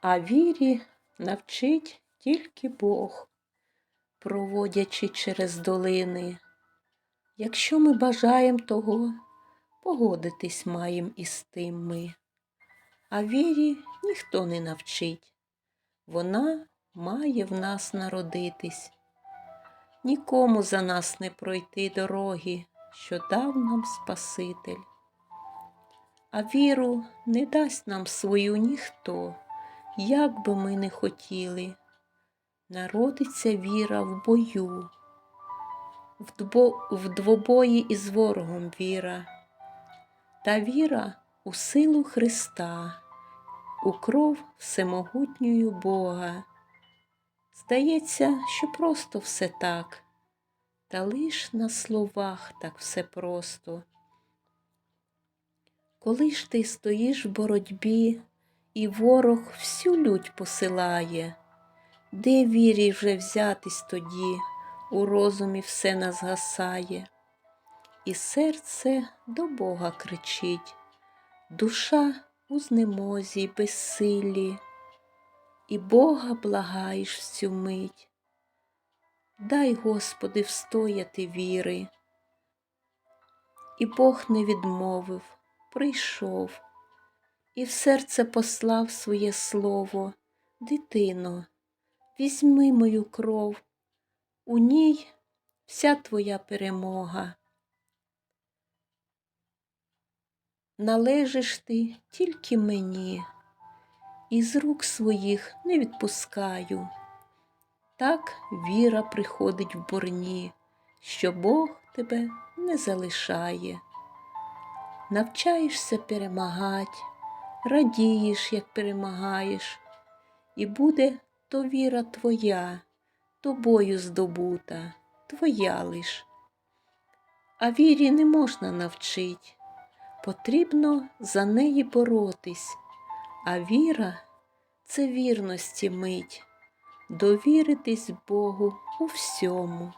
А вірі навчить тільки Бог, проводячи через долини. Якщо ми бажаємо того, погодитись маєм із тим ми. А вірі ніхто не навчить. Вона має в нас народитись. Нікому за нас не пройти дороги, що дав нам Спаситель. А віру не дасть нам свою ніхто, як би ми не хотіли. Народиться віра в бою, в, двобої із ворогом віра, та віра у силу Христа, у кров всемогутньою Бога. Здається, що просто все так, та лиш на словах так все просто. Коли ж ти стоїш в боротьбі, і ворог всю лють посилає, де вірі вже взятись тоді, у розумі все нас гасає, і серце до Бога кричить, душа у знемозі й безсилі, і Бога благаєш в цю мить. Дай, Господи, встояти віри. І Бог не відмовив, прийшов, і в серце послав своє слово, дитино, візьми мою кров, у ній вся твоя перемога. Належиш ти тільки мені, і з рук своїх не відпускаю. Так віра приходить в борні, що Бог тебе не залишає. Навчаєшся перемагать, радієш, як перемагаєш, і буде то віра твоя, тобою здобута, твоя лиш. А вірі не можна навчить, потрібно за неї боротись, а віра це вірності мить довіритись Богу у всьому.